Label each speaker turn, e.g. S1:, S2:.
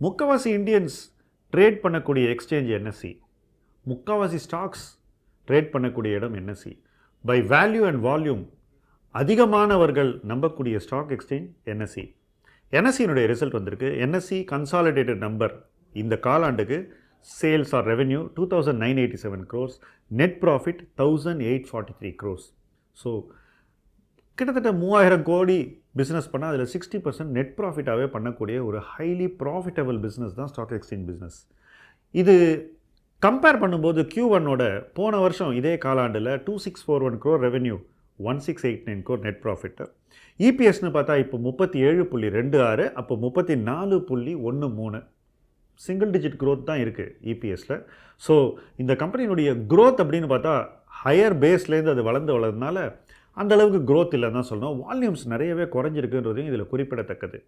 S1: முக்கால்வாசி Indians trade பண்ணக்கூடிய exchange NSE முக்கால்வாசி ஸ்டாக்ஸ் ட்ரேட் பண்ணக்கூடிய இடம் NSE by value and volume அதிகமானவர்கள் நம்பக்கூடிய ஸ்டாக் எக்ஸ்சேஞ்ச் என்எஸ்சி என்எஸ்சியினுடைய ரிசல்ட் வந்திருக்கு. என்எஸ்சி கன்சாலிடேட்டட் நம்பர் இந்த காலாண்டுக்கு sales or revenue two thousand nine eighty seven crores net profit thousand eight forty three crores so கிட்டத்தட்ட மூவாயிரம் கோடி பிஸ்னஸ் பண்ணால் அதில் சிக்ஸ்டி பர்சன்ட் நெட் ப்ராஃபிட்டாகவே பண்ணக்கூடிய ஒரு ஹைலி ப்ராஃபிட்டபிள் பிஸ்னஸ் தான் ஸ்டாக் எக்ஸ்சேஞ்ச் பிஸ்னஸ் இது கம்பேர் பண்ணும்போது கியூ ஒன்னோட போன வருஷம் இதே காலாண்டில் two six four one crore revenue one six eight nine crore net profit இபிஎஸ்னு பார்த்தா இப்போ முப்பத்தி ஏழு புள்ளி ரெண்டு ஆறு அப்போ முப்பத்தி நாலு புள்ளி ஒன்று மூணு. சிங்கிள் டிஜிட் க்ரோத் தான் இருக்குது இபிஎஸில் ஸோ இந்த கம்பெனியினுடைய க்ரோத் அப்படின்னு பார்த்தா ஹையர் பேஸ்லேருந்து அது வளர்ந்து வளர்றதுனால அந்தளவுக்கு க்ரோத் இல்லைன்னு தான் சொல்லணும். வால்யூம்ஸ் நிறையவே குறைஞ்சிருக்குன்றதையும் இதில் குறிப்பிடத்தக்கது.